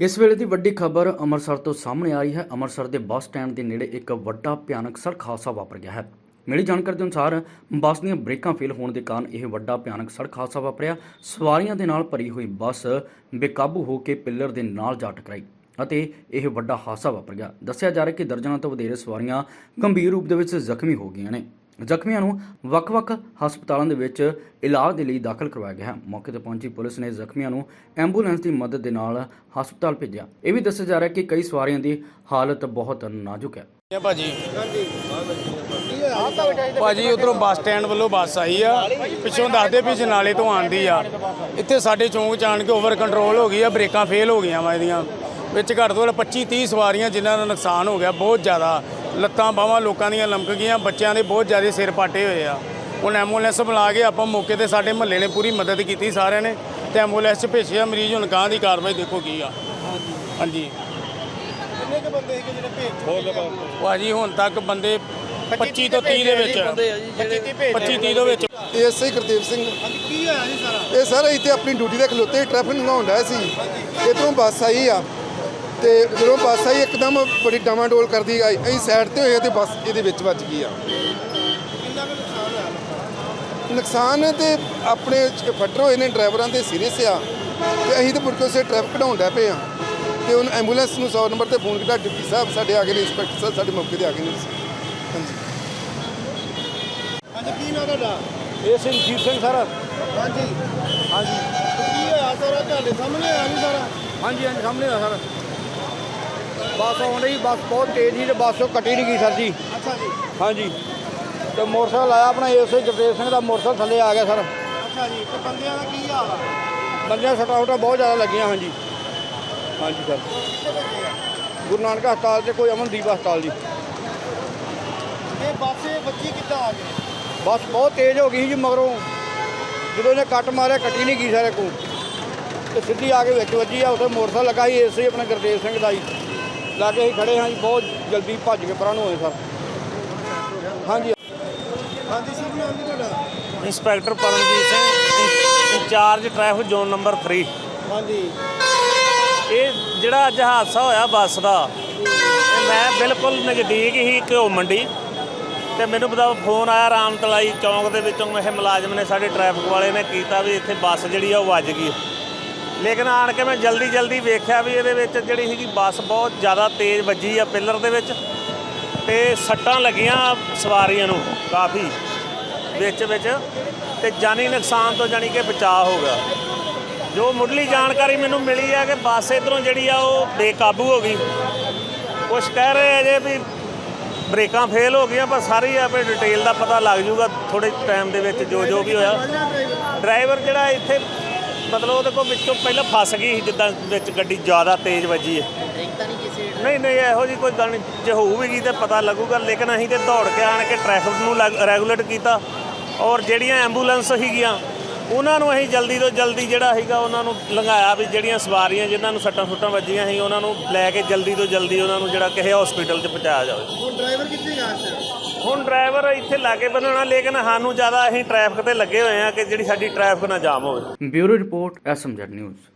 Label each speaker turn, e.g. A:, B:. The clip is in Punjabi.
A: ਇਸ ਵੇਲੇ ਦੀ ਵੱਡੀ ਖਬਰ ਅੰਮ੍ਰਿਤਸਰ ਤੋਂ ਸਾਹਮਣੇ ਆ ਰਹੀ ਹੈ। ਅੰਮ੍ਰਿਤਸਰ ਦੇ ਬੱਸ ਸਟੈਂਡ ਦੇ ਨੇੜੇ ਇੱਕ ਵੱਡਾ ਭਿਆਨਕ ਸੜਕ ਹਾਦਸਾ ਵਾਪਰ ਗਿਆ ਹੈ। ਮਿਲੀ ਜਾਣਕਾਰੀ ਦੇ ਅਨੁਸਾਰ ਬੱਸ ਦੀਆਂ ਬ੍ਰੇਕਾਂ ਫੇਲ ਹੋਣ ਦੇ ਕਾਰਨ ਇਹ ਵੱਡਾ ਭਿਆਨਕ ਸੜਕ ਹਾਦਸਾ ਵਾਪਰਿਆ। ਸਵਾਰੀਆਂ ਦੇ ਨਾਲ ਭਰੀ ਹੋਈ ਬੱਸ ਬੇਕਾਬੂ ਹੋ ਕੇ ਪਿੱਲਰ ਦੇ ਨਾਲ ਜਾ ਟਕਰਾਈ ਅਤੇ ਇਹ ਵੱਡਾ ਹਾਦਸਾ ਵਾਪਰ ਗਿਆ। ਦੱਸਿਆ ਜਾ ਰਿਹਾ ਕਿ ਦਰਜਨਾਂ ਤੋਂ ਵਧੇਰੇ ਸਵਾਰੀਆਂ ਗੰਭੀਰ ਰੂਪ ਦੇ ਵਿੱਚ ਜ਼ਖਮੀ ਹੋ ਗਈਆਂ ਨੇ। ਜ਼ਖਮੀਆਂ ਨੂੰ ਵੱਖ-ਵੱਖ ਹਸਪਤਾਲਾਂ ਦੇ ਵਿੱਚ ਇਲਾਜ ਦੇ ਲਈ ਦਾਖਲ ਕਰਵਾਇਆ ਗਿਆ ਹੈ। ਮੌਕੇ ਤੇ ਪਹੁੰਚੀ ਪੁਲਿਸ ਨੇ ਜ਼ਖਮੀਆਂ ਨੂੰ ਐਂਬੂਲੈਂਸ ਦੀ ਮਦਦ ਦੇ ਨਾਲ ਹਸਪਤਾਲ ਭੇਜਿਆ। ਇਹ ਵੀ ਦੱਸਿਆ ਜਾ ਰਿਹਾ ਕਿ ਕਈ ਸਵਾਰੀਆਂ ਦੀ ਹਾਲਤ ਬਹੁਤ ਨਾਜ਼ੁਕ ਹੈ।
B: ਆ ਭਾਜੀ। ਭਾਜੀ ਉਧਰੋਂ ਬੱਸ ਸਟੈਂਡ ਵੱਲੋਂ ਬੱਸ ਆਈ ਆ। ਪਿੱਛੋਂ ਦੱਸਦੇ ਵੀ ਜਨਾਲੇ ਤੋਂ ਆਂਦੀ ਆ। ਇੱਥੇ ਸਾਡੇ ਚੌਂਕ ਚ ਆਣ ਕੇ ਓਵਰ ਕੰਟਰੋਲ ਹੋ ਗਈ ਆ ਬ੍ਰੇਕਾਂ ਫੇਲ ਹੋ ਗਈਆਂ ਵਾ ਇਹਦੀਆਂ। ਵਿੱਚ ਘੱਟ ਤੋਂ ਘੱਟ 25 30 ਸਵਾਰੀਆਂ ਜਿਨ੍ਹਾਂ ਦਾ ਨੁਕਸਾਨ ਹੋ ਗਿਆ ਬਹੁਤ ਜ਼ਿਆਦਾ। ਲੱਤਾਂ ਬਾਹਾਂ ਲੋਕਾਂ ਦੀਆਂ ਲਮਕ ਗਈਆਂ ਬੱਚਿਆਂ ਦੇ ਬਹੁਤ ਜ਼ਿਆਦਾ ਸਿਰ ਪਾਟੇ ਹੋਏ ਆ। ਹੁਣ ਐਂਬੂਲੈਂਸ ਬੁਲਾ ਕੇ ਆਪਾਂ ਮੌਕੇ ਤੇ ਸਾਡੇ ਮਹੱਲੇ ਨੇ ਪੂਰੀ ਮਦਦ ਕੀਤੀ ਸਾਰਿਆਂ ਨੇ ਤੇ ਐਂਬੂਲੈਂਸ 'ਚ ਭੇਜਿਆ ਮਰੀਜ਼ ਹੁਣ ਕਾਂ ਦੀ ਕਾਰਵਾਈ ਦੇਖੋ ਕੀ ਆ। ਹਾਂਜੀ।
C: ਕਿੰਨੇ ਕ ਬੰਦੇ ਸੀਗੇ ਜਿਹੜੇ ਭੇਜ
B: ਭਾਜੀ ਹੁਣ ਤੱਕ ਬੰਦੇ 25 ਤੋਂ 30 ਦੇ ਵਿੱਚ 25 30 ਦੇ ਵਿੱਚ।
D: ਏਐਸਆਈ ਗੁਰਦੇਵ ਸਿੰਘ।
C: ਹਾਂਜੀ ਕੀ ਹੋਇਆ ਜੀ ਸਾਰਾ?
D: ਇਹ ਸਰ ਇੱਥੇ ਆਪਣੀ ਡਿਊਟੀ ਤੇ ਖਲੋਤੇ ਟ੍ਰੈਫਿਕ ਲੰਘਾਉਣ ਡਿਆ ਸੀ। ਇੱਧਰੋਂ ਬੱਸ ਆਈ ਆ। ਤੇ ਜਦੋਂ ਬੱਸ ਆਈ ਇੱਕਦਮ ਬੜੀ ਡਾਮਾਡੋਲ ਕਰਦੀ ਆਈ। ਅਸੀਂ ਸਾਈਡ ਤੇ ਹੋਏ ਤੇ ਬੱਸ ਇਹਦੇ ਵਿੱਚ ਵੱਜ ਗਈ ਆ।
C: ਨੁਕਸਾਨ ਹੋਇਆ?
D: ਨੁਕਸਾਨ ਤੇ ਆਪਣੇ ਫੱਟਰ ਹੋਏ ਨੇ ਡਰਾਈਵਰਾਂ ਦੇ ਸੀਰੀਅਸ ਆ। ਤੇ ਅਸੀਂ ਤੇ ਮੁੜ ਕੇ ਉਸੇ ਟ੍ਰੈਫਿਕ ਕਢਾਉਣ ਡਿਆ ਪਏ ਆ। ਤੇ ਉਹਨ ਐਂਬੂਲੈਂਸ ਨੂੰ 100 ਨੰਬਰ ਤੇ ਫੋਨ ਕੀਤਾ ਡਿਪਟੀ ਸਾਹਿਬ ਸਾਡੇ ਆ ਗਏ ਨੇ ਇੰਸਪੈਕਟਰ ਸਾਹਿਬ ਸਾਡੇ ਮੌਕੇ ਤੇ ਆ ਗਏ ਨੇ। ਹਾਂਜੀ।
C: ਹਾਂਜੀ ਕੀ ਨਾਂ ਤੁਹਾਡਾ?
B: ਇਹ ਸਿੰਜੀਤ ਸਿੰਘ ਸਰ।
C: ਹਾਂਜੀ। ਹਾਂਜੀ। ਕੀ ਹੋਇਆ ਸਾਰਾ? ਤੁਹਾਡੇ ਸਾਹਮਣੇ ਆਇਆ ਨਹੀਂ ਸਾਰਾ?
E: ਹਾਂਜੀ ਹਾਂਜੀ ਸਾਹਮਣੇ ਆ ਸਰ। ਬੱਸ ਡਈ ਬੱਸ ਬਹੁਤ ਤੇਜ਼ ਸੀ ਤੇ ਬੱਸ ਉਹ ਕੱਟੀ ਨਹੀਂ ਗਈ ਸਰ ਜੀ।
C: ਅੱਛਾ ਜੀ।
E: ਹਾਂਜੀ। ਤੇ ਮੋਟਰਸਾਈਕਲ ਆਇਆ ਆਪਣਾ ਏਸੇ ਜਗਦੇਵ ਸਿੰਘ ਦਾ ਮੋਟਰਸਾਈਕਲ ਥੱਲੇ ਆ ਗਿਆ ਸਰ।
C: ਅੱਛਾ ਜੀ ਤੇ ਬੰਦਿਆਂ ਦਾ ਕੀ ਹਾਲ ਆ?
E: ਬੰਦਿਆਂ ਸੱਟਾਂ ਸੁੱਟਾਂ ਬਹੁਤ ਜ਼ਿਆਦਾ ਲੱਗੀਆਂ ਹਾਂਜੀ। ਹਾਂਜੀ ਸਰ। ਗੁਰੂ ਨਾਨਕ ਹਸਪਤਾਲ ਤੇ ਕੋਈ ਅਮਨਦੀਪ ਹਸਪਤਾਲ ਜੀ।
C: ਇਹ ਬੱਸੇ ਬੱਚੀ ਕਿੱਦਾਂ ਆ ਗਏ
E: ਬੱਸ ਬਹੁਤ ਤੇਜ਼ ਹੋ ਗਈ ਸੀ ਜੀ ਮਗਰੋਂ ਜਦੋਂ ਇਹਨੇ ਕੱਟ ਮਾਰਿਆ ਕੱਟੀ ਨਹੀਂ ਗਈ ਸਾਰੇ ਕੋ ਤੇ ਸਿੱਧੀ ਆ ਕੇ ਵਿੱਚ ਵੱਜੀ ਆ ਉੱਥੇ ਮੋਟਰਸਾਈਕਲ ਲੱਗਾ ਸੀ ਏਸੇ ਆਪਣਾ ਗੁਰਦੇਵ ਸਿੰਘ ਦਾ ਜੀ। ਲਾਗੇ ਅਸੀਂ ਖੜੇ ਹਾਂ ਜੀ ਬਹੁਤ ਜਲਦੀ ਭੱਜ ਕੇ ਪਰਾਂ ਨੂੰ ਹੋਏ ਸਰ। ਹਾਂਜੀ।
C: ਹਾਂਜੀ ਸ਼ੁਭ ਨਾਮ ਜੀ ਤੁਹਾਡਾ?
F: Inspector Paramjit Singh incharge traffic zone number 3
C: ਹਾਂਜੀ।
F: ਇਹ ਜਿਹੜਾ ਅੱਜ ਹਾਦਸਾ ਹੋਇਆ ਬੱਸ ਦਾ ਇਹ ਮੈਂ ਬਿਲਕੁਲ ਨਜ਼ਦੀਕ ਹੀ ਘਿਓ ਮੰਡੀ ਤੇ ਮੈਨੂੰ ਪਤਾ ਫੋਨ ਆਇਆ ਰਾਮ ਤਲਾਈ ਚੌਂਕ ਦੇ ਵਿੱਚੋਂ ਇਹ ਮੁਲਾਜ਼ਮ ਨੇ ਸਾਡੇ ਟ੍ਰੈਫਿਕ ਵਾਲੇ ਨੇ ਕੀਤਾ ਵੀ ਇੱਥੇ ਬੱਸ ਜਿਹੜੀ ਆ ਉਹ ਵੱਜ ਗਈ। ਲੇਕਿਨ ਆਣ ਕੇ ਮੈਂ ਜਲਦੀ ਜਲਦੀ ਵੇਖਿਆ ਵੀ ਇਹਦੇ ਵਿੱਚ ਜਿਹੜੀ ਸੀਗੀ ਬੱਸ ਬਹੁਤ ਜ਼ਿਆਦਾ ਤੇਜ਼ ਵੱਜੀ ਆ ਪਿੱਲਰ ਦੇ ਵਿੱਚ ਤੇ ਸੱਟਾਂ ਲੱਗੀਆਂ ਸਵਾਰੀਆਂ ਨੂੰ ਕਾਫੀ ਵਿੱਚ ਵਿੱਚ ਤੇ ਜਾਨੀ ਨੁਕਸਾਨ ਤੋਂ ਜਾਨੀ ਕਿ ਬਚਾਅ ਹੋ ਗਿਆ। ਜੋ ਮੁੱਢਲੀ ਜਾਣਕਾਰੀ ਮੈਨੂੰ ਮਿਲੀ ਹੈ ਕਿ ਬੱਸ ਇਧਰੋਂ ਜਿਹੜੀ ਆ ਉਹ ਬੇਕਾਬੂ ਹੋ ਗਈ। ਕੁਝ ਕਹਿ ਰਹੇ ਆ ਜੇ ਵੀ ਬ੍ਰੇਕਾਂ ਫੇਲ ਹੋ ਗਈਆਂ, ਪਰ ਸਾਰੀ ਆਪੇ ਡਿਟੇਲ ਦਾ ਪਤਾ ਲੱਗ ਜੂਗਾ ਥੋੜੇ ਟਾਈਮ ਦੇ ਵਿੱਚ ਜੋ ਜੋ ਵੀ ਹੋਇਆ। ਡਰਾਈਵਰ ਜਿਹੜਾ ਇੱਥੇ ਮਤਲਬ ਉਹਦੇ ਕੋਲ ਵਿੱਚੋਂ ਪਹਿਲਾਂ ਫਸ ਗਈ ਸੀ ਜਿੱਦਾਂ ਵਿੱਚ ਗੱਡੀ ਜ਼ਿਆਦਾ ਤੇਜ਼ ਵੱਜੀ ਹੈ। ਨਹੀਂ ਨਹੀਂ ਇਹੋ ਜੀ ਕੋਈ ਗੱਲ ਨਹੀਂ। ਜੇ ਹੋਊਗੀ ਤੇ ਪਤਾ ਲੱਗੂਗਾ ਲੇਕਿਨ ਅਸੀਂ ਤੇ ਦੌੜ ਕੇ ਆਣ ਕੇ ਟ੍ਰੈਫਿਕ ਨੂੰ ਰੈਗੂਲੇਟ ਕੀਤਾ ਔਰ ਜਿਹੜੀਆਂ ਐਂਬੂਲੈਂਸ ਸੀਗੀਆਂ ਉਹਨਾਂ ਨੂੰ ਅਸੀਂ ਜਲਦੀ ਤੋਂ ਜਲਦੀ ਜਿਹੜਾ ਸੀਗਾ ਉਹਨਾਂ ਨੂੰ ਲੰਘਾਇਆ ਵੀ ਜਿਹੜੀਆਂ ਸਵਾਰੀਆਂ ਜਿਨ੍ਹਾਂ ਨੂੰ ਸੱਟਾਂ ਸੁੱਟਾਂ ਵੱਜੀਆਂ ਸੀ ਉਹਨਾਂ ਨੂੰ ਲੈ ਕੇ ਜਲਦੀ ਤੋਂ ਜਲਦੀ ਉਹਨਾਂ ਨੂੰ ਜਿਹੜਾ ਕਿਸੇ ਹਸਪੀਟਲ 'ਚ ਪਹੁੰਚਾਇਆ ਜਾਵੇ।
C: ਹੁਣ ਡਰਾਈਵਰ ਕਿੱਥੇ ਗਿਆ ਸਰ
F: ਹੁਣ ਡਰਾਈਵਰ ਇੱਥੇ ਲਾਗੇ ਬੰਨਣਾ, ਲੇਕਿਨ ਸਾਨੂੰ ਜ਼ਿਆਦਾ ਅਸੀਂ ਟ੍ਰੈਫਿਕ ਤੇ ਲੱਗੇ ਹੋਏ ਆ ਕਿ ਜਿਹੜੀ ਸਾਡੀ ਟ੍ਰੈਫਿਕ ਨਾ ਜਾਮ ਹੋਵੇ।
A: Bureau report SMZ news.